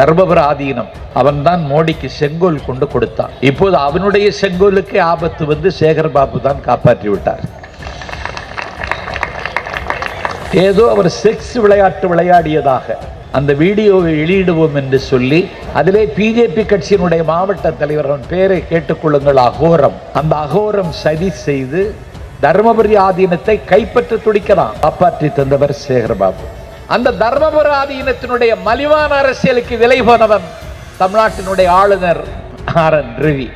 தர்மபுர ஆதீனம் அவன்தான் மோடிக்கு செங்கோல் கொண்டு கொடுத்தான். இப்போது அவனுடைய செங்கோலுக்கு ஆபத்து வந்து சேகர் பாபு தான் காப்பாற்றி விட்டார். ஏதோ அவர் செக்ஸ் விளையாட்டு விளையாடியதாக. அந்த வீடியோவை வெளியிடுவோம் என்று சொல்லி அதிலே பிஜேபி கட்சியினுடைய மாவட்ட தலைவர் அவன் பேரை கேட்டுக்கொள்ளுங்கள் அகோரம். அந்த அகோரம் சதி செய்து தர்மபுரி ஆதீனத்தை கைப்பற்ற துடிக்கலாம். காப்பாற்றி தந்தவர் சேகர்பாபு அந்த தர்மபுர ஆதீனத்தினுடைய மலிவான அரசியலுக்கு விலை போனவன் தமிழ்நாட்டினுடைய ஆளுநர் ஆர் என் ரவி.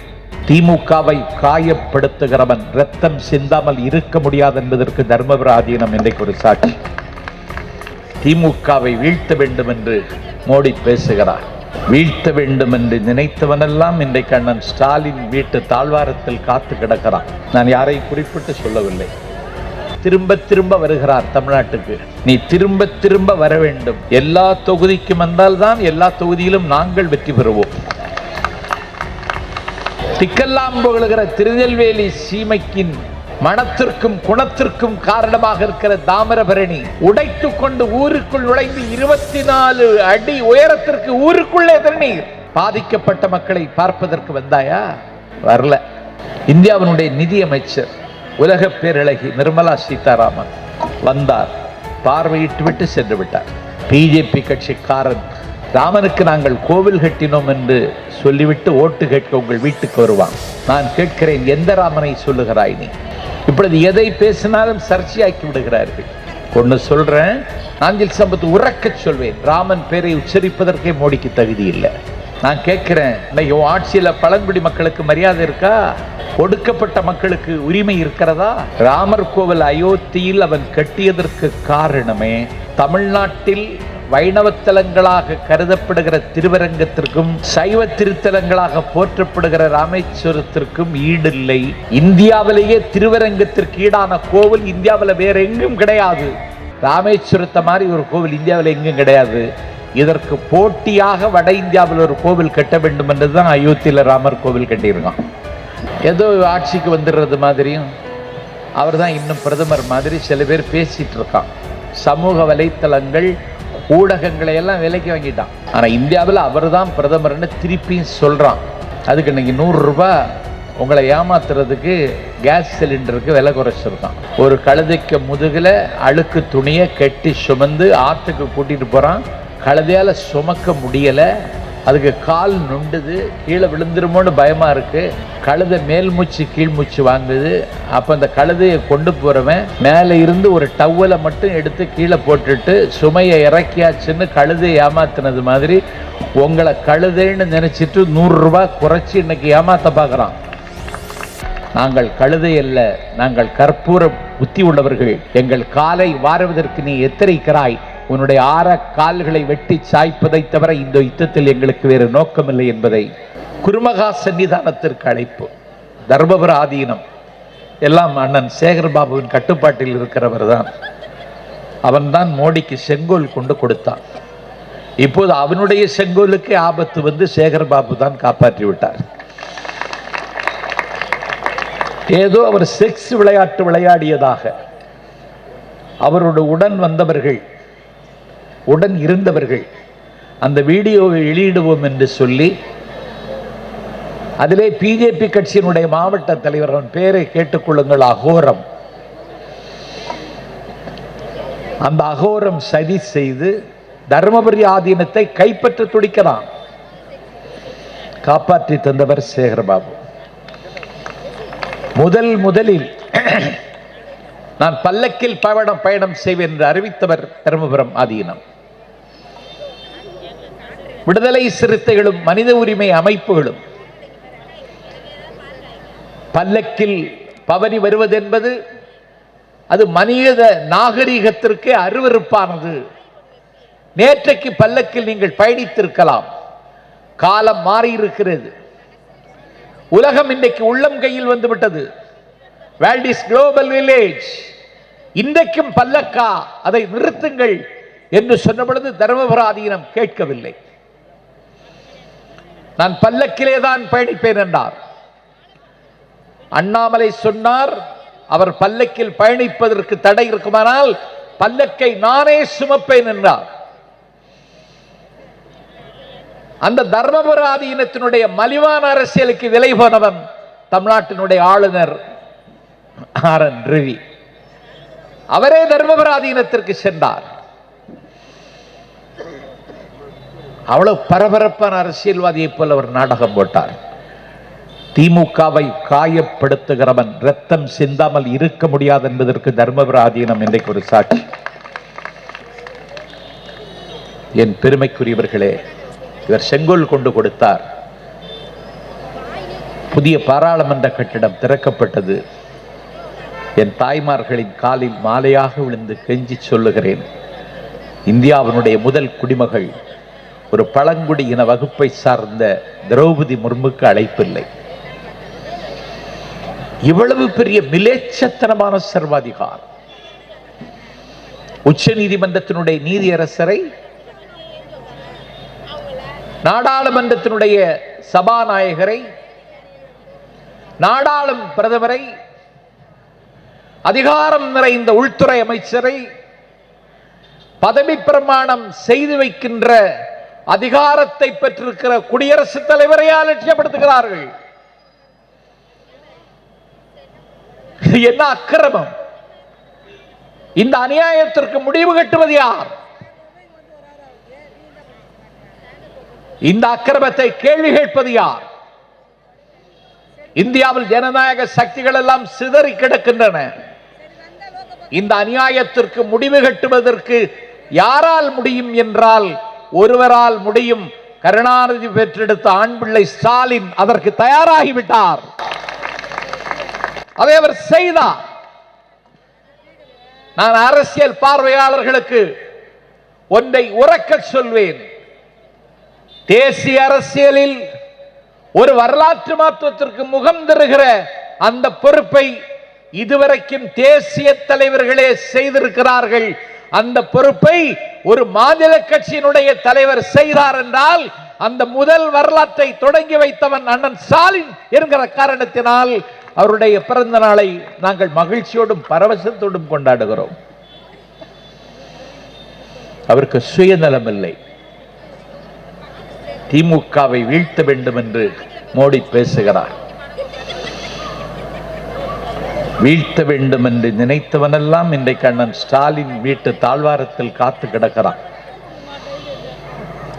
திமுகவை காயப்படுத்துகிறவன் ரத்தம் சிந்தாமல் இருக்க முடியாது என்பதற்கு தர்மபுர ஆதீனம் இன்றைக்கு ஒரு சாட்சி. திமுகவை வீழ்த்த வேண்டும் என்று மோடி பேசுகிறார். வீழ்த்த வேண்டும் என்று நினைத்தவனெல்லாம் இன்றைக்கு அண்ணன் ஸ்டாலின் வீட்டு தாழ்வாரத்தில் காத்து கிடக்கிறான். நான் யாரை குறிப்பிட்டு சொல்லவில்லை. திரும்ப திரும்ப வருகிறார் தமிழ்நாட்டுக்கு. நீ திரும்ப திரும்ப வர வேண்டும். எல்லா தொகுதிக்கும் வந்தால்தான் எல்லா தொகுதியிலும் நாங்கள் வெற்றி பெறுவோம். திக்கெல்லாம் புகழுகிற திருநெல்வேலி சீமைக்கின் மனத்திற்கும் குணத்திற்கும் காரணமாக இருக்கிற தாமிரபரணி உடைத்து கொண்டு ஊருக்குள் நுழைந்து இருபத்தி நாலு அடி உயரத்திற்கு ஊருக்குள்ளே தண்ணீர். பாதிக்கப்பட்ட மக்களை பார்ப்பதற்கு வந்தாயா? வரல. இந்தியாவினுடைய நிதி அமைச்சர் உலக பேரழகி நிர்மலா சீதாராமன் வந்தார். பார்வையிட்டு விட்டு சென்று விட்டார் பிஜேபி கட்சிக்காரன் ராமனுக்கு நாங்கள் கோவில் கட்டினோம் என்று சொல்லிவிட்டு ஓட்டு கேட்க உங்கள் வீட்டுக்கு வருவான். நான் கேட்கிறேன் எந்த ராமனை சொல்லுகிறாய் நீ? இப்பொழுது எதை பேசினாலும் சர்ச்சையாக்கி விடுகிறார்கள். ஒன்று சொல்றேன் நாஞ்சில் சம்பத் உறக்கச் சொல்வேன். ராமன் பேரை உச்சரிப்பதற்கே மோடிக்கு தகுதி இல்லை. நான் கேட்குறேன் இன்னைக்கு உன் பழங்குடி மக்களுக்கு மரியாதை இருக்கா? ஒடுக்கப்பட்ட மக்களுக்கு உரிமை இருக்கிறதா? ராமர் கோவில் அயோத்தியில் அவன் கட்டியதற்கு காரணமே தமிழ்நாட்டில் வைணவத்தலங்களாக கருதப்படுகிற திருவரங்கத்திற்கும் சைவ திருத்தலங்களாக போற்றப்படுகிற ராமேஸ்வரத்திற்கும் ஈடில்லை. இந்தியாவிலேயே திருவரங்கத்திற்கு ஈடான கோவில் இந்தியாவில் வேற எங்கும் கிடையாது. ராமேஸ்வரத்தை மாதிரி ஒரு கோவில் இந்தியாவில் எங்கும் கிடையாது. இதற்கு போட்டியாக வட இந்தியாவில் ஒரு கோவில் கட்ட வேண்டும் என்றுதான் அயோத்தியில் ராமர் கோவில் கட்டியிருக்கான். ஏதோ ஆட்சிக்கு வந்துடுறது மாதிரியும் அவர் தான் இன்னும் பிரதமர் மாதிரி சில பேர் பேசிகிட்டு இருக்கான் சமூக வலைத்தளங்கள் ஊடகங்களை எல்லாம் விலைக்கு வாங்கிட்டான். ஆனால் இந்தியாவில் அவர் தான் பிரதமர்னு திருப்பியும் சொல்கிறான் அதுக்கு இன்றைக்கி நூறுரூபா உங்களை ஏமாத்துறதுக்கு கேஸ் சிலிண்டருக்கு விலை குறைச்சிருக்கான். ஒரு கழுதைக்கு முதுகில் அழுக்கு துணியை கட்டி சுமந்து ஆற்றுக்கு கூட்டிகிட்டு போகிறான் கழுதையால் சுமக்க முடியலை. அதுக்கு கால் நுண்டுது கீழே விழுந்துருமோன்னு பயமாக இருக்குது கழுதை மேல் மூச்சு கீழ் மூச்சு வாங்குது. அப்போ அந்த கழுதையை கொண்டு போகிறவன் மேலே இருந்து ஒரு டவ்வலை மட்டும் எடுத்து கீழே போட்டுட்டு சுமையை இறக்கியாச்சுன்னு கழுதையை ஏமாத்தினது மாதிரி உங்களை கழுதைன்னு நினச்சிட்டு நூறுரூவா குறைச்சி இன்னைக்கு ஏமாத்த பார்க்குறான். நாங்கள் கழுதை அல்ல நாங்கள் கற்பூர புத்தி உள்ளவர்கள். எங்கள் காலை வாருவதற்கு நீ எத்தரிக்கிறாய் உன்னுடைய ஆற கால்களை வெட்டி சாய்ப்பதை தவிர இந்த யுத்தத்தில் எங்களுக்கு வேறு நோக்கமில்லை என்பதை குருமகா சன்னிதானத்திற்கு அழைப்பு. தர்மபுர ஆதீனம் எல்லாம் அண்ணன் சேகர் பாபுவின் கட்டுப்பாட்டில் இருக்கிறவர் தான். அவன்தான் மோடிக்கு செங்கோல் கொண்டு கொடுத்தான். இப்போது அவனுடைய செங்கோலுக்கு ஆபத்து வந்து சேகர் பாபு தான் காப்பாற்றி விட்டார். ஏதோ அவர் செக்ஸ் விளையாட்டு விளையாடியதாக. அவரோட உடன் வந்தவர்கள் உடன் இருந்தவர்கள். அந்த வீடியோவை வெளியிடுவோம் என்று சொல்லி அதிலே பிஜேபி கட்சியினுடைய மாவட்ட தலைவர் அவன் பேரை கேட்டுக்கொள்ளுங்கள் அகோரம். அந்த அகோரம் சதி செய்து தர்மபுரி ஆதீனத்தை கைப்பற்ற துடிக்கிறான். காப்பாற்றி தந்தவர் சேகர்பாபு. முதல் முதலில் நான் பல்லக்கில் பயணம் பயணம் செய்வேன் என்று அறிவித்தவர் தருமபுரம் ஆதீனம். விடுதலை சிறுத்தைகளும் மனித உரிமை அமைப்புகளும். பல்லக்கில் பவனி வருவதென்பது அது மனித நாகரிகத்திற்கு அருவருப்பானது. நேற்றைக்கு பல்லக்கில் நீங்கள் பயணித்திருக்கலாம். காலம் மாறியிருக்கிறது. உலகம் இன்றைக்கு உள்ளம் கையில் வந்துவிட்டது. World world is global village. இன்றைக்கும் பல்லக்கா அதை நிறுத்துங்கள் என்று சொன்ன பொழுது தர்மபுராதீனம் கேட்கவில்லை. நான் பல்லக்கிலே தான் பயணிப்பேன் என்றார். அண்ணாமலை சொன்னார் அவர் பல்லக்கில் பயணிப்பதற்கு தடை இருக்குமானால் பல்லக்கை நானே சுமப்பேன் என்றார். அந்த தர்மபுராதீனத்தினுடைய மலிவான அரசியலுக்கு விலை போனவன் தமிழ்நாட்டினுடைய ஆளுநர் ஆர் என் ரவி. அவரே தர்மபுராதீனத்திற்கு சென்றார். அவ்வளவு பரபரப்பான அரசியல்வாதியை போல அவர் நாடகம் போட்டார். திமுகவை காயப்படுத்துகிறவன் ரத்தம் சிந்தாமல் இருக்க முடியாது என்பதற்கு தர்மபுராதீனம் இன்றைக்கு ஒரு சாட்சி. என் பெருமைக்குரியவர்களே இவர் செங்கோல் கொண்டு கொடுத்தார். புதிய பாராளுமன்ற கட்டிடம் திறக்கப்பட்டது. என் தாய்மார்களின் காலில் மாலையாக விழுந்து கெஞ்சி சொல்லுகிறேன். இந்தியாவினுடைய முதல் குடிமகள் ஒரு பழங்குடி இன வகுப்பை சார்ந்த திரௌபதி முர்முக்கு அழைப்பில்லை. இவ்வளவு பெரிய மிலேச்சத்தனமான சர்வாதிகாரம். உச்ச நீதிமன்றத்தினுடைய நீதியரசரை நாடாளுமன்றத்தினுடைய சபாநாயகரை நாடாளும் பிரதமரை அதிகாரம் நிறைந்த உள்துறை அமைச்சரை பதவி பிரமாணம் செய்து வைக்கின்ற அதிகாரத்தை பெற்றிருக்கிற குடியரசுத் தலைவரை அலட்சியப்படுத்துகிறார்கள் என்ன அக்கிரமம்? இந்த அநியாயத்திற்கு முடிவு கட்டுவது யார்? இந்த அக்கிரமத்தை கேள்வி கேட்பது யார்? இந்தியாவில் ஜனநாயக சக்திகள் எல்லாம் சிதறி கிடக்கின்றன. இந்த அநியாயத்திற்கு முடிவு கட்டுவதற்கு யாரால் முடியும் என்றால் ஒருவரால் முடியும் கருணாநிதி பெற்றெடுத்த ஆண் பிள்ளை ஸ்டாலின் அதற்கு தயாராகிவிட்டார். அதை அவர் செய்தார். நான் அரசியல் பார்வையாளர்களுக்கு ஒன்றை உறக்க சொல்வேன். தேசிய அரசியலில் ஒரு வரலாற்று மாற்றத்திற்கு முகம் தருகிற அந்த பொறுப்பை இதுவரைக்கும் தேசிய தலைவர்களே செய்திருக்கிறார்கள் அந்த பொறுப்பை ஒரு மாநில கட்சியினுடைய தலைவர் செய்தார் என்றால் அந்த முதல் வரலாற்றை தொடங்கி வைத்தவன் அண்ணன் ஸ்டாலின் என்கிற காரணத்தினால் அவருடைய பிறந்த நாளை நாங்கள் மகிழ்ச்சியோடும் பரவசத்தோடும் கொண்டாடுகிறோம். அவருக்கு சுயநலம் இல்லை திமுகவை வீழ்த்த வேண்டும் என்று மோடி பேசுகிறார். வீழ்த்த வேண்டும் என்று நினைத்தவனெல்லாம் இன்றைக்கு அண்ணன் ஸ்டாலின் வீட்டு தாழ்வாரத்தில் காத்து கிடக்கிறான்.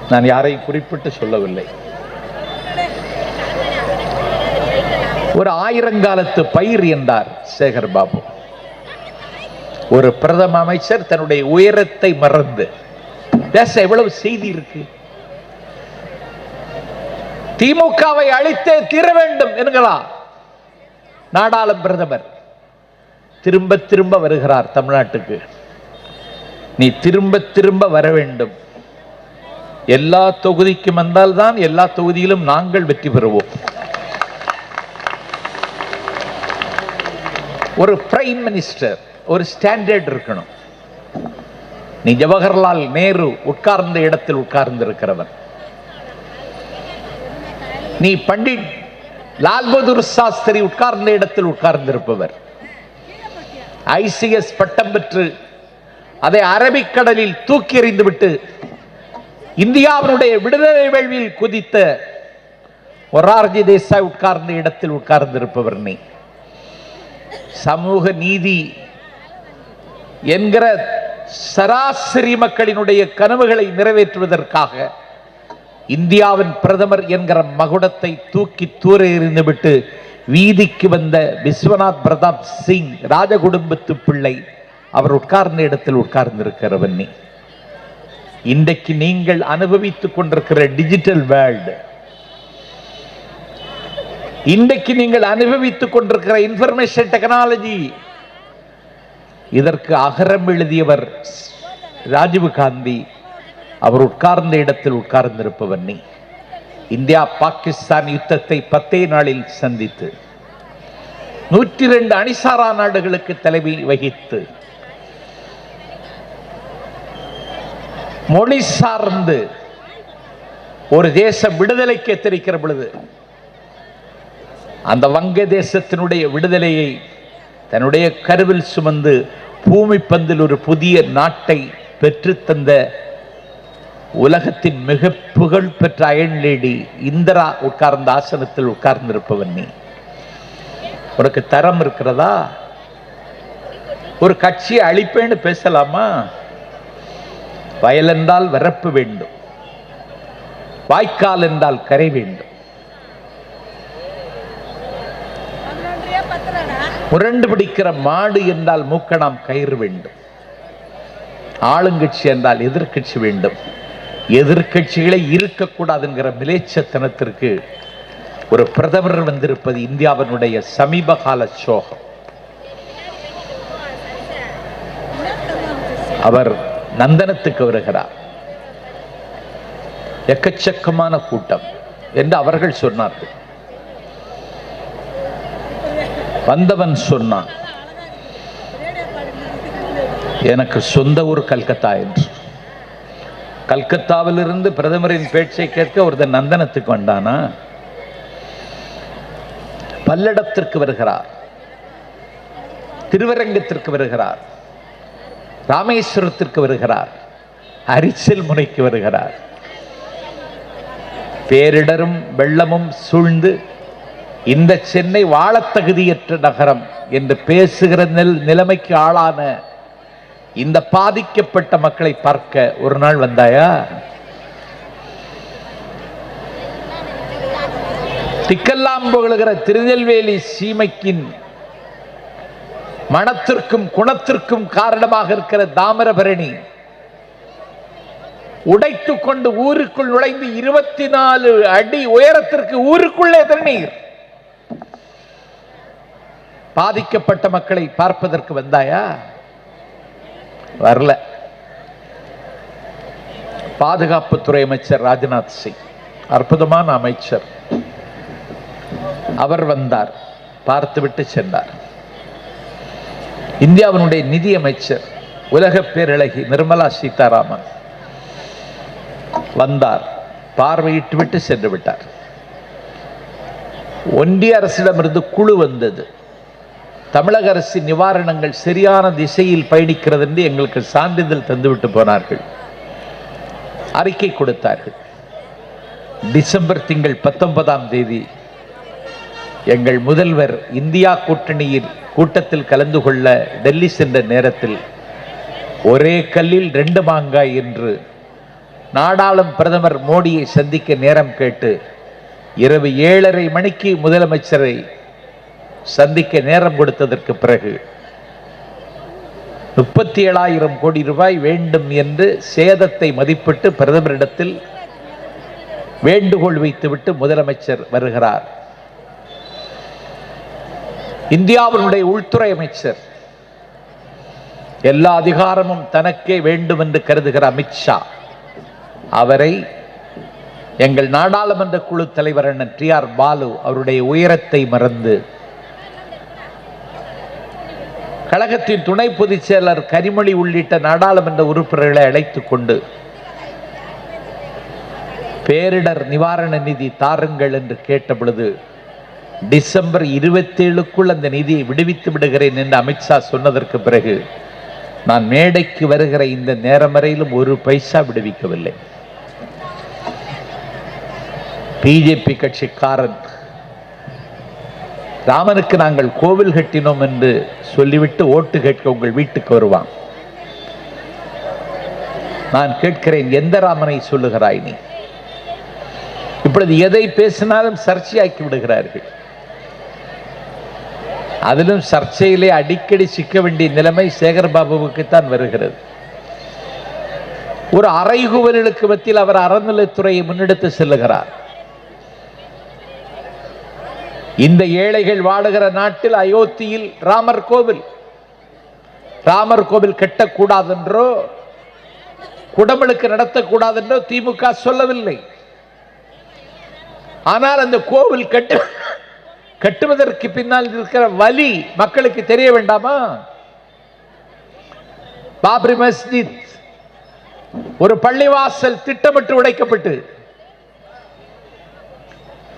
நான் யாரையும் குறிப்பிட்டு சொல்லவில்லை. ஒரு ஆயிரங்காலத்து பயிர் என்றார் சேகர் பாபு. ஒரு பிரதம அமைச்சர் தன்னுடைய உயரத்தை மறந்து பேச எவ்வளவு செய்தி இருக்கு? திமுகவை அழித்தே தீர வேண்டும் என்கிறார் நாடாளும் பிரதமர். திரும்ப திரும்ப வருகிறார் தமிழ்நாட்டுக்கு. நீ திரும்ப திரும்ப வர வேண்டும். எல்லா தொகுதிக்கும் வந்தால்தான் எல்லா தொகுதியிலும் நாங்கள் வெற்றி பெறுவோம். ஒரு பிரைம் மினிஸ்டர் ஒரு ஸ்டாண்டர்ட் இருக்கணும். நீ ஜவஹர்லால் நேரு உட்கார்ந்த இடத்தில் உட்கார்ந்து இருக்கிறவன் நீ பண்டிட் லால் பகதூர் சாஸ்திரி உட்கார்ந்த இடத்தில் உட்கார்ந்திருப்பவர். ஐசிஎஸ் பட்டம் பெற்று அதை அரபிக்கடலில் தூக்கி எறிந்துவிட்டு இந்தியாவினுடைய விடுதலை வேள்வியில் குதித்த ஒரார்ஜி தேசாய் உட்கார்ந்த இடத்தில் உட்கார்ந்திருப்பவர் நீ. சமூக நீதி என்கிற சராசரி மக்களினுடைய கனவுகளை நிறைவேற்றுவதற்காக இந்தியாவின் பிரதமர் என்கிற மகுடத்தை தூக்கி தூர எறிந்துவிட்டு வீதிக்கு வந்த விஸ்வநாத் பிரதாப் சிங் ராஜ குடும்பத்து பிள்ளை அவர் உட்கார்ந்த இடத்தில் உட்கார்ந்திருக்கிறவன் நீ. இன்றைக்கு நீங்கள் அனுபவித்துக் கொண்டிருக்கிற டிஜிட்டல் வேர்ல்டு இன்றைக்கு நீங்கள் அனுபவித்துக் கொண்டிருக்கிற இன்ஃபர்மேஷன் டெக்னாலஜி இதற்கு அகரம் எழுதியவர் ராஜீவ் காந்தி அவர் உட்கார்ந்த இடத்தில் உட்கார்ந்திருப்பவர் நீ. இந்தியா பாகிஸ்தான் யுத்தத்தை பத்தே நாளில் சந்தித்து நூற்றி ரெண்டு அணிசாரா நாடுகளுக்கு தலைமை வகித்து மொழி சார்ந்து ஒரு தேச விடுதலைக்கு எத்தரிக்கிற பொழுது அந்த வங்க தேசத்தினுடைய விடுதலையை தன்னுடைய கருவில் சுமந்து பூமி பந்தில் ஒரு புதிய நாட்டை பெற்றுத்தந்த உலகத்தின் மிக புகழ் பெற்ற அயன் லேடி இந்திரா உட்கார்ந்த ஆசனத்தில் உட்கார்ந்திருப்பவன் நீ. உனக்கு தரம் இருக்கிறதா? ஒரு கட்சியை அழிப்பேன்னு பேசலாமா? வயல் என்றால் வரப்பு வேண்டும். வாய்க்கால் என்றால் கரை வேண்டும். முரண்டு பிடிக்கிற மாடு என்றால் மூக்கணாம் கயிறு வேண்டும். ஆளுங்கட்சி என்றால் எதிர்க்கட்சி வேண்டும். எதிர்கட்சிகளே இருக்கக்கூடாதுங்கிற மிலேச்சத்தனத்திற்கு ஒரு பிரதமர் வந்திருப்பது இந்தியாவினுடைய சமீப கால சோகம். அவர் நந்தனத்துக்கு வருகிறார். எக்கச்சக்கமான கூட்டம் என்று அவர்கள் சொன்னார்கள். வந்தவன் சொன்னான் எனக்கு சொந்த ஊர் கல்கத்தா என்று. கல்கத்தாவிலிருந்து பிரதமரின் பேச்சை கேட்க ஒருத்தன் நந்தனத்துக்கு வந்தானா? பல்லடத்திற்கு வருகிறார். திருவரங்கத்திற்கு வருகிறார். ராமேஸ்வரத்திற்கு வருகிறார். அரிச்சல் முனைக்கு வருகிறார். பேரிடரும் வெள்ளமும் சூழ்ந்து இந்த சென்னை வாழத்தகுதியற்ற நகரம் என்று பேசுகிற நிலைமைக்கு ஆளான இந்த பாதிக்கப்பட்ட மக்களை பார்க்க ஒரு நாள் வந்தாயா? திக்கெல்லாம் புகழுகிற திருநெல்வேலி சீமைக்கின் மனத்திற்கும் குணத்திற்கும் காரணமாக இருக்கிற தாமிரபரணி உடைத்துக் கொண்டு ஊருக்குள் நுழைந்து இருபத்தி நாலு அடி உயரத்திற்கு ஊருக்குள்ளே தண்ணீர். பாதிக்கப்பட்ட மக்களை பார்ப்பதற்கு வந்தாயா? வரல. பாதுகாப்புத்துறை அமைச்சர் ராஜ்நாத் சிங் அற்புதமான அமைச்சர். அவர் வந்தார் பார்த்துவிட்டு சென்றார். இந்தியாவினுடைய நிதி அமைச்சர் உலக பேரழகி நிர்மலா சீதாராமன் வந்தார் பார்வையிட்டு விட்டு சென்று விட்டார். ஒன்றிய அரசிடமிருந்து குழு வந்தது. தமிழக அரசின் நிவாரணங்கள் சரியான திசையில் பயணிக்கிறது என்று எங்களுக்கு சான்றிதழ் தந்துவிட்டு போனார்கள். அறிக்கை கொடுத்தார்கள். டிசம்பர் திங்கள் பத்தொன்பதாம் தேதி எங்கள் முதல்வர் இந்தியா கூட்டணியில் கூட்டத்தில் கலந்து கொள்ள டெல்லி சென்ற நேரத்தில் ஒரே கல்லில் ரெண்டு மாங்காய் என்று நாடாளும் பிரதமர் மோடியை சந்திக்க நேரம் கேட்டு இரவு ஏழரை மணிக்கு முதலமைச்சரை சந்திக்க நேரம் கொடுத்ததற்கு பிறகு முப்பத்தி ஏழாயிரம் கோடி ரூபாய் வேண்டும் என்று சேதத்தை மதிப்பிட்டு பிரதமரிடத்தில் வேண்டுகோள் வைத்துவிட்டு முதலமைச்சர் வருகிறார். இந்தியாவினுடைய உள்துறை அமைச்சர் எல்லா அதிகாரமும் தனக்கே வேண்டும் என்று கருதுகிற அமித்ஷா அவரை எங்கள் நாடாளுமன்ற குழு தலைவர் அண்ணன் டி ஆர் பாலு அவருடைய உயரத்தை மறந்து கழகத்தின் துணை பொதுச் செயலர் கனிமொழி உள்ளிட்ட நாடாளுமன்ற உறுப்பினர்களை அழைத்து கொண்டு பேரிடர் நிவாரண நிதி தாருங்கள் என்று கேட்ட பொழுது டிசம்பர் இருபத்தேழுக்குள் அந்த நிதியை விடுவித்து விடுகிறேன் என்று அமித்ஷா சொன்னதற்கு பிறகு நான் மேடைக்கு வருகிற இந்த நேரம் வரையிலும் ஒரு பைசா விடுவிக்கவில்லை. பிஜேபி கட்சிக்காரன் ராமனுக்கு நாங்கள் கோவில் கட்டினோம் என்று சொல்லிவிட்டு ஓட்டு கேட்க உங்கள் வீட்டுக்கு வருவான். நான் கேட்கிறேன் எந்த ராமனை சொல்லுகிறாய் நீ? இப்பொழுது எதை பேசினாலும் சர்ச்சையாக்கி விடுகிறார்கள். அதிலும் சர்ச்சையிலே அடிக்கடி சிக்க வேண்டிய நிலைமை சேகர்பாபுவுக்குத்தான் வருகிறது. ஒரு அறைகுவலுக்கு மத்தியில் அவர் அறநிலைத்துறையை முன்னெடுத்து செல்லுகிறார். இந்த ஏழைகள் வாழுகிற நாட்டில் அயோத்தியில் ராமர் கோவில். ராமர் கோவில் கட்டக்கூடாதென்றோ குடமுழுக்கு நடத்தக்கூடாதென்றோ திமுக சொல்லவில்லை. ஆனால் அந்த கோவில் கட்டு கட்டுவதற்கு பின்னால் இருக்கிற வலி மக்களுக்கு தெரிய வேண்டாமா? பாப்ரி மஸ்ஜித் ஒரு பள்ளிவாசல் திட்டமிட்டு உடைக்கப்பட்டு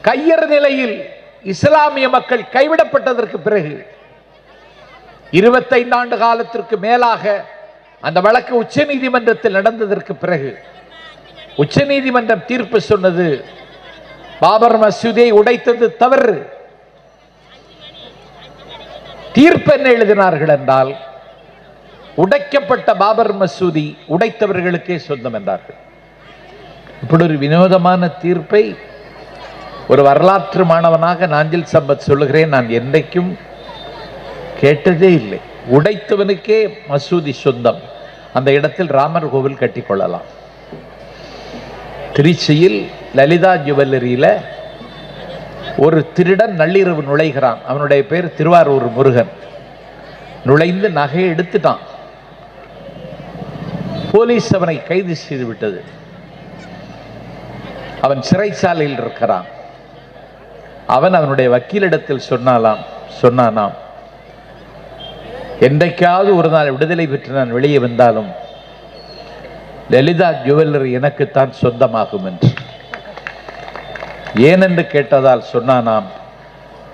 கையறு நிலையில் இஸ்லாமிய மக்கள் கைவிடப்பட்டதற்கு பிறகு இருபத்தைந்து ஆண்டு காலத்திற்கு மேலாக அந்த வழக்கு உச்ச நீதிமன்றத்தில் நடந்ததற்கு பிறகு உச்ச நீதிமன்றம் தீர்ப்பு சொன்னது பாபர் மசூதியை உடைத்தது தவறு. தீர்ப்பு என்ன எழுதினார்கள் என்றால் உடைக்கப்பட்ட பாபர் மசூதி உடைத்தவர்களுக்கே சொந்தம் என்றார்கள். இப்படி ஒரு வினோதமான தீர்ப்பை ஒரு வரலாற்று மாணவனாக நாஞ்சில் சம்பத் சொல்லுகிறேன். நான் என்றைக்கும் கேட்டதே இல்லை. உடைத்தவனுக்கே மசூதி சொந்தம். அந்த இடத்தில் ராமர் கோவில் கட்டிக்கொள்ளலாம். திருச்சியில் லலிதா ஜுவல்லரியில ஒரு திருடன் நள்ளிரவு நுழைகிறான். அவனுடைய பேர் திருவாரூர் முருகன். நுழைந்து நகையை எடுத்துட்டான். போலீஸ் அவனை கைது செய்து விட்டது. அவன் சிறைச்சாலையில் இருக்கிறான். அவன் அவனுடைய வக்கீலிடத்தில் சொன்னாலாம் சொன்னானாம் என்றைக்காவது ஒரு நாள் விடுதலை பெற்று நான் வெளியே வந்தாலும் லலிதா ஜுவல்லரி எனக்குத்தான் சொந்தமாகும் என்று. ஏனென்று கேட்டதால் சொன்னானாம்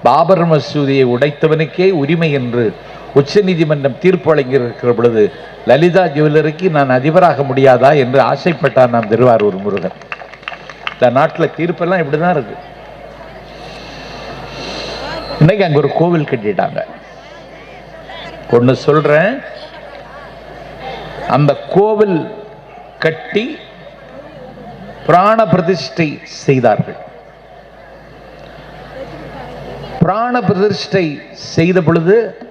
பாபர் மசூதியை உடைத்தவனுக்கே உரிமை என்று உச்சநீதிமன்றம் தீர்ப்பு வழங்கியிருக்கிற பொழுது லலிதா ஜுவல்லரிக்கு நான் அதிபராக முடியாதா என்று ஆசைப்பட்டான் நாம் திருவாரூர் முருகன். இந்த நாட்டில் தீர்ப்பெல்லாம் இப்படிதான் இருக்கு. இன்னைக்கு அங்க ஒரு கோவில் கட்டிட்டாங்க. ஒன்று சொல்றேன். அந்த கோவில் கட்டி பிராண பிரதிஷ்டை செய்தார்கள். பிராண பிரதிஷ்டை செய்த பொழுது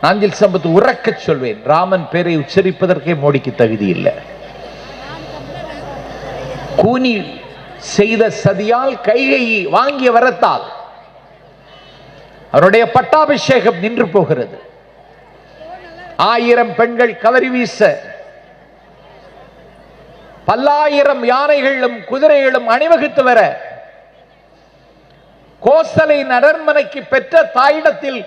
நாஞ்சில் சம்பத் உறக்க சொல்வேன். ராமன் பேரை உச்சரிப்பதற்கே மோடிக்கு தகுதி இல்லை. கூனி செய்த சதியால் கைகை வாங்கிய வரத்தால் அவருடைய பட்டாபிஷேகம் நின்று போகிறது. ஆயிரம் பெண்கள் கவரி வீச பல்லாயிரம் யானைகளும் குதிரைகளும் அணிவகுத்து வர கோசலை நடன்மனைக்கு பெற்ற தாயிடத்தில்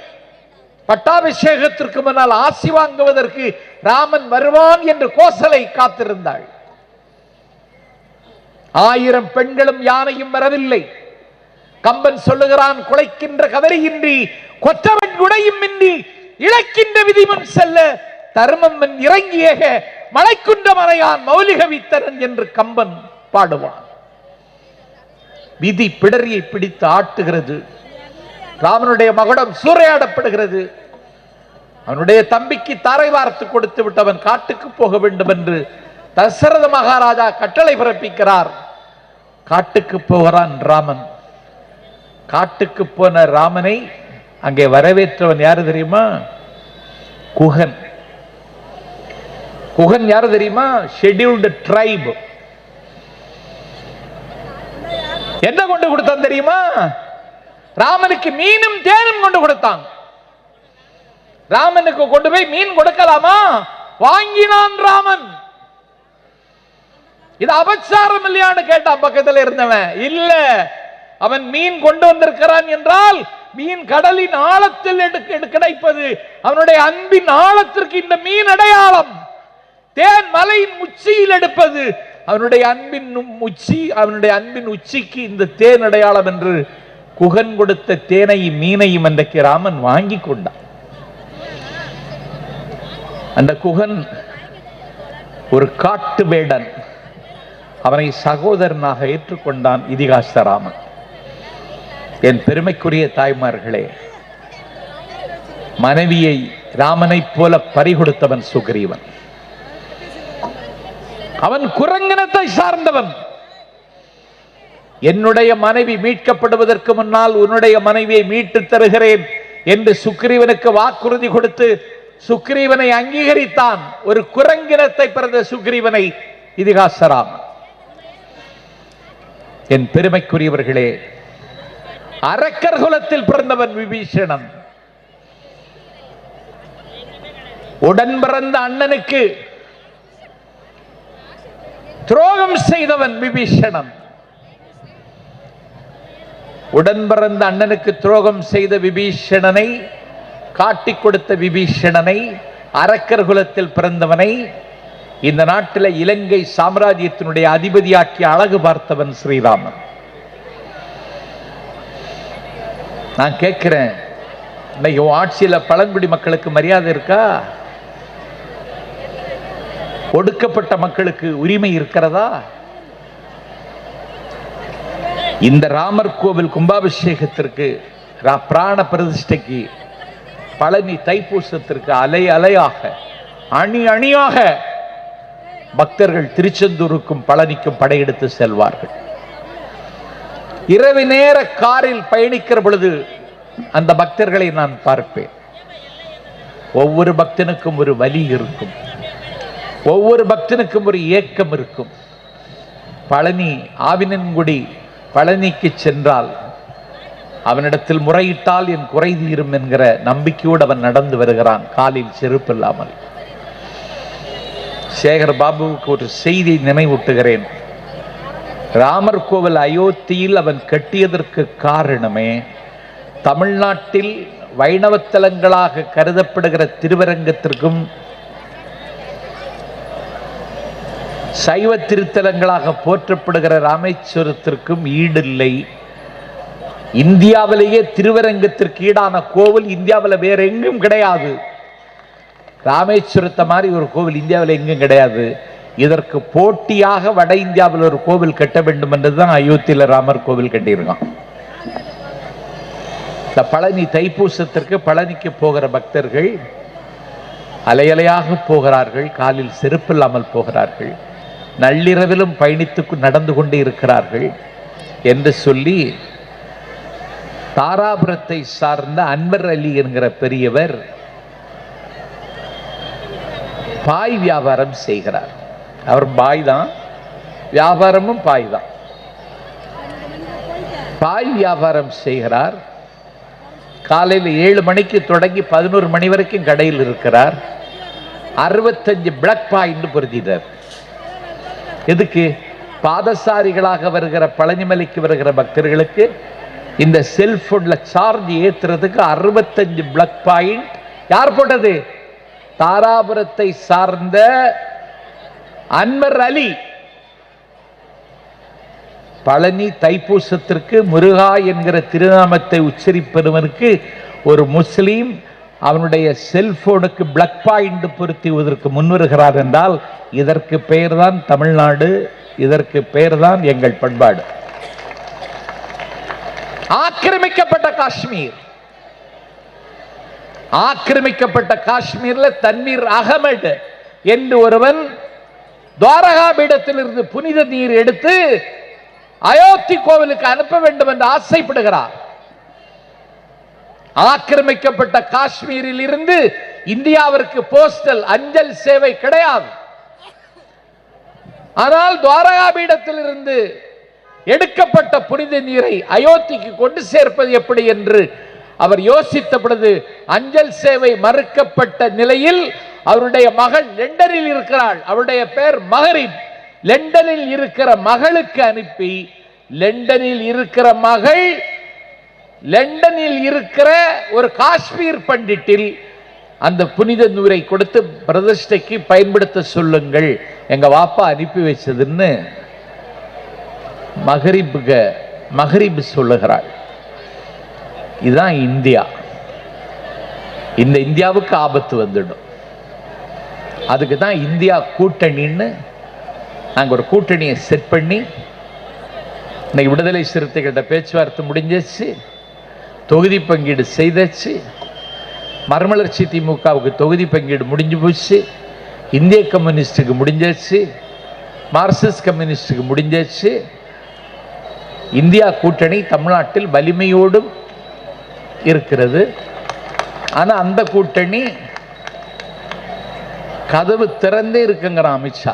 பட்டாபிஷேகத்திற்கு முன்னால் ஆசி வாங்குவதற்கு ராமன் வருவான் என்று கோசலை காத்திருந்தாள். ஆயிரம் பெண்களும் யானையும் வரவில்லை. கம்பன் சொல்லுகிறான் குலைக்கின்ற கவரியின்றி கொற்றவன் குடையும் இன்றி இழக்கின்ற விதிமன் செல்ல தர்மம் இறங்கியக மலைக்குன்ற மறையான் மௌலிக வித்தரன் என்று கம்பன் பாடுவான். விதி பிடரியை பிடித்து ஆட்டுகிறது. ராமனுடைய மகுடம் சூறையாடப்படுகிறது. அவனுடைய தம்பிக்கு தாரை வார்த்து கொடுத்து விட்டவன் காட்டுக்கு போக வேண்டும் என்று தசரத மகாராஜா கட்டளை பிறப்பிக்கிறார். காட்டுக்கு போகிறான் ராமன். காட்டுக்கு போன ராமனை அங்கே வரவேற்றவன் யாரு தெரியுமா? குகன். குகன் யாரு தெரியுமா? ஷெட்யூல்டு ட்ரைப் என்ன கொண்டு கொடுத்தான் தெரியுமா? ராமனுக்கு மீனும் தேனும் கொண்டு கொடுத்தான். ராமனுக்கு கொண்டு போய் மீன் கொடுக்கலாமா? வாங்கினான் ராமன். இது அபச்சாரம் இல்லையான்னு கேட்டான் பக்கத்துல இருந்தவன். இல்ல அவன் மீன் கொண்டு வந்திருக்கிறான் என்றால் மீன் கடலின் ஆழத்தில் எடுக்க கிடைப்பது. அவனுடைய அன்பின் ஆழத்திற்கு இந்த மீன் அடையாளம். தேன் மலையின் உச்சியில் எடுப்பது. அவனுடைய அன்பின் உச்சி அவனுடைய அன்பின் உச்சிக்கு இந்த தேன் அடையாளம் என்று குகன் கொடுத்த தேனையும் மீனையும் அன்றைக்கு ராமன் வாங்கி கொண்டான். அந்த குகன் ஒரு காட்டு வேடன். அவனை சகோதரனாக ஏற்றுக்கொண்டான் இதிகாச ராமன். என் பெருமைக்குரிய தாய்மார்களே மனைவியை ராமனைப் போல பறிகொடுத்தவன் சுக்ரீவன். அவன் குரங்கினத்தை சார்ந்தவன். என்னுடைய மனைவி மீட்கப்படுவதற்கு முன்னால் உன்னுடைய மனைவியை மீட்டு தருகிறேன் என்று சுக்ரீவனுக்கு வாக்குறுதி கொடுத்து சுக்ரீவனை அங்கீகரித்தான். ஒரு குரங்கினத்தை பிறந்த சுக்ரீவனை இதிகாசராமன் என் பெருமைக்குரியவர்களே அரக்கர் குலத்தில் பிறந்தவன் விபீஷணன். உடன் பிறந்த அண்ணனுக்கு துரோகம் செய்தவன் விபீஷணன். உடன் பிறந்த அண்ணனுக்கு துரோகம் செய்த விபீஷணனை காட்டிக் கொடுத்த விபீஷணனை அரக்கர் குலத்தில் பிறந்தவனை இந்த நாட்டில் இலங்கை சாம்ராஜ்யத்தினுடைய அதிபதியாக்கி அழகு பார்த்தவன் ஸ்ரீராமன். நான் கேட்குறேன் இன்னைக்கு உன் ஆட்சியில் பழங்குடி மக்களுக்கு மரியாதை இருக்கா? ஒடுக்கப்பட்ட மக்களுக்கு உரிமை இருக்கிறதா? இந்த ராமர் கோவில் கும்பாபிஷேகத்திற்கு பிராண பிரதிஷ்டைக்கு பழனி தைப்பூசத்திற்கு அலை அலையாக அணி அணியாக பக்தர்கள் திருச்செந்தூருக்கும் பழனிக்கும் படையெடுத்து செல்வார்கள். இரவு நேர காரில் பயணிக்கிற பொழுது அந்த பக்தர்களை நான் பார்ப்பேன். ஒவ்வொரு பக்தனுக்கும் ஒரு வலி இருக்கும். ஒவ்வொரு பக்தனுக்கும் ஒரு ஏக்கம் இருக்கும். பழனி ஆவினன்குடி பழனிக்கு சென்றால் அவனிடத்தில் முறையிட்டால் என் குறை தீரும் என்கிற நம்பிக்கையோடு அவன் நடந்து வருகிறான் காலில் செருப்பு இல்லாமல் சேகர் பாபுவுக்கு ஒரு செய்தி நினைவூட்டுகிறேன். ராமர் கோவில் அயோத்தியில் அவன் கட்டியதற்கு காரணமே தமிழ்நாட்டில் வைணவத்தலங்களாக கருதப்படுகிற திருவரங்கத்திற்கும் சைவ திருத்தலங்களாக போற்றப்படுகிற ராமேஸ்வரத்திற்கும் ஈடில்லை. இந்தியாவிலேயே திருவரங்கத்திற்கு ஈடான கோவில் இந்தியாவில் வேற எங்கும் கிடையாது. ராமேஸ்வரத்தை மாதிரி ஒரு கோவில் இந்தியாவில் எங்கும் கிடையாது. இதற்கு போட்டியாக வட இந்தியாவில் ஒரு கோவில் கட்ட வேண்டும் என்றுதான் அயோத்தியில ராமர் கோவில் கட்டியிருக்கான். இந்த பழனி தைப்பூசத்திற்கு பழனிக்கு போகிற பக்தர்கள் அலையலையாக போகிறார்கள் காலில் செருப்பில்லாமல் போகிறார்கள் நள்ளிரவிலும் பயணித்து நடந்து கொண்டு இருக்கிறார்கள் என்று சொல்லி தாராபுரத்தை சார்ந்த அன்வர் அலி என்கிற பெரியவர் பாய் வியாபாரம் செய்கிறார். அவர் பாய் தான் வியாபாரமும் பாய் தான் பாய் வியாபாரம் செய்கிறார். காலையில் ஏழு மணிக்கு தொடங்கி பதினோரு மணி வரைக்கும் கடையில் இருக்கிறார். அறுபத்தஞ்சு பிளாக் பாயிண்ட் பொருத்திட்டார் எதுக்கு? பாதசாரிகளாக வருகிற பழனிமலைக்கு வருகிற பக்தர்களுக்கு இந்த செல்போன்ல சார்ஜ் ஏத்துறதுக்கு அறுபத்தஞ்சு பிளக் பாயிண்ட் யார் போட்டது? தாராபுரத்தை சார்ந்த அன்வர் அலி. பழனி தைப்பூசத்திற்கு முருகா என்கிற திருநாமத்தை உச்சரிப்பவனுக்கு ஒரு முஸ்லீம் அவனுடைய செல்போனுக்கு பிளக் பாயிண்ட் பொருத்துவதற்கு முன்வருகிறார் என்றால் இதற்கு பெயர்தான் தமிழ்நாடு இதற்கு பெயர்தான் எங்கள் பண்பாடு. ஆக்கிரமிக்கப்பட்ட காஷ்மீர். ஆக்கிரமிக்கப்பட்ட காஷ்மீர்ல தண்ணீர் அகமது என்று ஒருவன் துவாரகா பீடத்திலிருந்து புனித நீர் எடுத்து அயோத்தி கோவிலுக்கு அனுப்ப வேண்டும் என்று ஆசைப்படுகிறார். ஆக்கிரமிக்கப்பட்ட காஷ்மீரில் இருந்து இந்தியாவிற்கு போஸ்டல் அஞ்சல் சேவை கிடையாது. ஆனால் துவாரகா பீடத்திலிருந்து எடுக்கப்பட்ட புனித நீரை அயோத்திக்கு கொண்டு சேர்ப்பது எப்படி என்று அவர் யோசித்த பொழுது அஞ்சல் சேவை மறுக்கப்பட்ட நிலையில் அவருடைய மகள் லண்டனில் இருக்கிறாள். அவருடைய பெயர் மகரிப். லண்டனில் இருக்கிற மகளுக்கு அனுப்பி லண்டனில் இருக்கிற மகள் லண்டனில் இருக்கிற ஒரு காஷ்மீர் பண்டிட்டில் அந்த புனித நூரை கொடுத்து பிரதிஷ்டைக்கு பயன்படுத்த சொல்லுங்கள். எங்க வாப்பா அனுப்பி வச்சதுன்னு மகரிபுக மகரிப் சொல்லுகிறாள். இதுதான் இந்தியா. இந்த இந்தியாவுக்கு ஆபத்து வந்துடும். அதுக்கு தான் இந்தியா கூட்டணின்னு நாங்கள் ஒரு கூட்டணியை செட் பண்ணி இன்னைக்கு விடுதலை சிறுத்தைகள்கிட்ட பேச்சுவார்த்தை முடிஞ்சிச்சு தொகுதி பங்கீடு செய்தாச்சு மறுமலர்ச்சி திமுகவுக்கு தொகுதி பங்கீடு முடிஞ்சு போச்சு இந்திய கம்யூனிஸ்டுக்கு முடிஞ்சாச்சு மார்க்சிஸ்ட் கம்யூனிஸ்ட்டுக்கு முடிஞ்சாச்சு இந்தியா கூட்டணி தமிழ்நாட்டில் வலிமையோடும் இருக்கிறது. ஆனால் அந்த கூட்டணி கதவு திறந்தே இருக்குங்கிறான் அமித்ஷா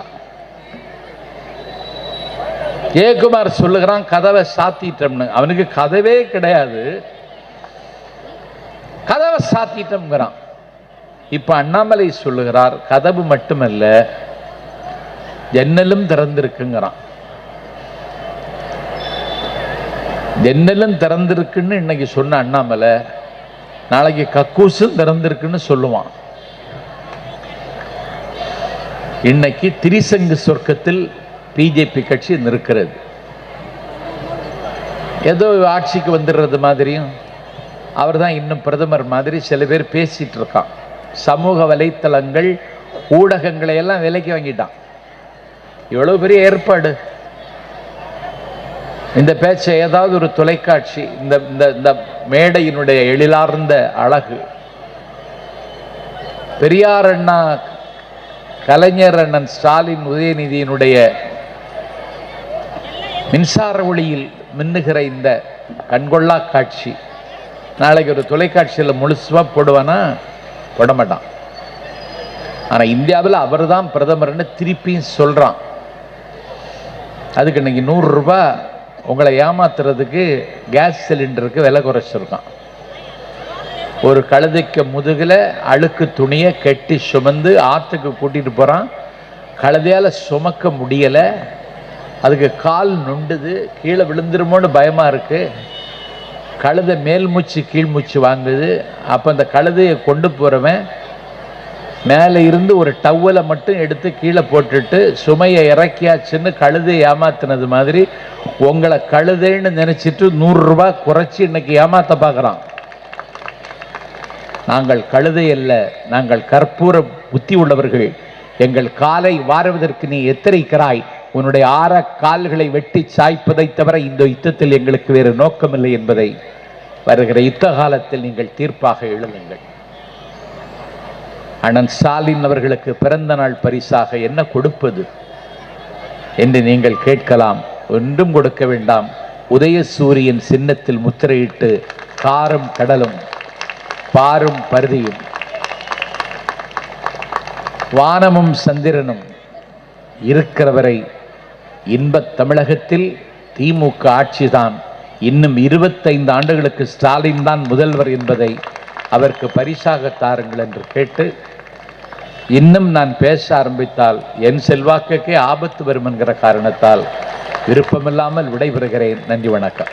ஜெயக்குமார் சொல்லுகிறான் கதவை சாத்திட்டோம்னு. அவனுக்கு கதவே கிடையாது. கதவை சாத்திட்டோம்ங்கிறான். இப்ப அண்ணாமலை சொல்லுகிறார் கதவு மட்டுமல்ல ஜன்னலும் திறந்திருக்குங்கிறான். ஜன்னலும் திறந்திருக்குன்னு இன்னைக்கு சொன்ன அண்ணாமலை நாளைக்கு கக்கூசும் திறந்திருக்குன்னு சொல்லுவான். இன்னைக்கு திரிசங்கு சொர்க்கத்தில் பிஜேபி கட்சி நிற்கிறது. ஏதோ ஆட்சிக்கு வந்துடுறது மாதிரியும் அவர் தான் இன்னும் பிரதமர் மாதிரி சில பேர் பேசிட்டு இருக்கான். சமூக வலைத்தளங்கள் ஊடகங்களை எல்லாம் விலைக்கு வாங்கிட்டான். இவ்வளோ பெரிய ஏற்பாடு. இந்த பேச்சை ஏதாவது ஒரு தொலைக்காட்சி இந்த இந்த இந்த மேடையினுடைய எழிலார்ந்த அழகு. பெரியார் அண்ணா கலைஞர் அண்ணன் ஸ்டாலின் உதயநிதியினுடைய மின்சார ஒளியில் மின்னுகிற இந்த கண்கொள்ளா காட்சி நாளைக்கு ஒரு தொலைக்காட்சியில் முழுசுவாக போடுவானா? போட மாட்டான். ஆனால் இந்தியாவில் அவர் தான் பிரதமர்னு திருப்பியும் சொல்கிறான் அதுக்கு இன்னைக்கு நூறுரூபா உங்களை ஏமாத்துறதுக்கு கேஸ் சிலிண்டருக்கு விலை குறைச்சிருக்கான். ஒரு கழுதைக்கு முதுகில் அழுக்கு துணியை கட்டி சுமந்து ஆற்றுக்கு கூட்டிகிட்டு போகிறான் கழுதையால் சுமக்க முடியலை. அதுக்கு கால் நொண்டுது. கீழே விழுந்துருமோன்னு பயமாக இருக்குது கழுதை மேல் மூச்சு கீழ் மூச்சு வாங்குது. அப்போ அந்த கழுதையை கொண்டு போகிறவன் மேலே இருந்து ஒரு டவ்வலை மட்டும் எடுத்து கீழே போட்டுட்டு சுமையை இறக்கியாச்சுன்னு கழுதை ஏமாத்தினது மாதிரி உங்களை கழுதைன்னு நினச்சிட்டு நூறுரூபா குறைச்சி இன்னைக்கு ஏமாற்ற பார்க்குறான் நாங்கள் கழுதை அல்ல நாங்கள் கற்பூர புத்தி உள்ளவர்கள். எங்கள் காலை வாருவதற்கு நீ எத்தரிக்கிறாய் உன்னுடைய ஆற கால்களை வெட்டி சாய்ப்பதை தவிர இந்த யுத்தத்தில் எங்களுக்கு வேறு நோக்கமில்லை என்பதை வருகிற யுத்த காலத்தில் நீங்கள் தீர்ப்பாக எழுதுங்கள். அண்ணன் ஸ்டாலின் அவர்களுக்கு பிறந்த நாள் பரிசாக என்ன கொடுப்பது? என்று நீங்கள் கேட்கலாம். ஒன்றும் கொடுக்க வேண்டாம். உதயசூரியன் சின்னத்தில் முத்திரையிட்டு காரம் கடலும் பாரும் பருதியும். வானமும் சந்திரனும் இருக்கிறவரை இன்பத் தமிழகத்தில் திமுக ஆட்சிதான். இன்னும் இருபத்தைந்து ஆண்டுகளுக்கு ஸ்டாலின் தான் முதல்வர் என்பதை அவருக்கு பரிசாக தாருங்கள் என்று கேட்டு இன்னும் நான் பேச ஆரம்பித்தால் என் செல்வாக்குக்கே ஆபத்து வரும் என்கிற காரணத்தால் விருப்பமில்லாமல் விடைபெறுகிறேன். நன்றி வணக்கம்.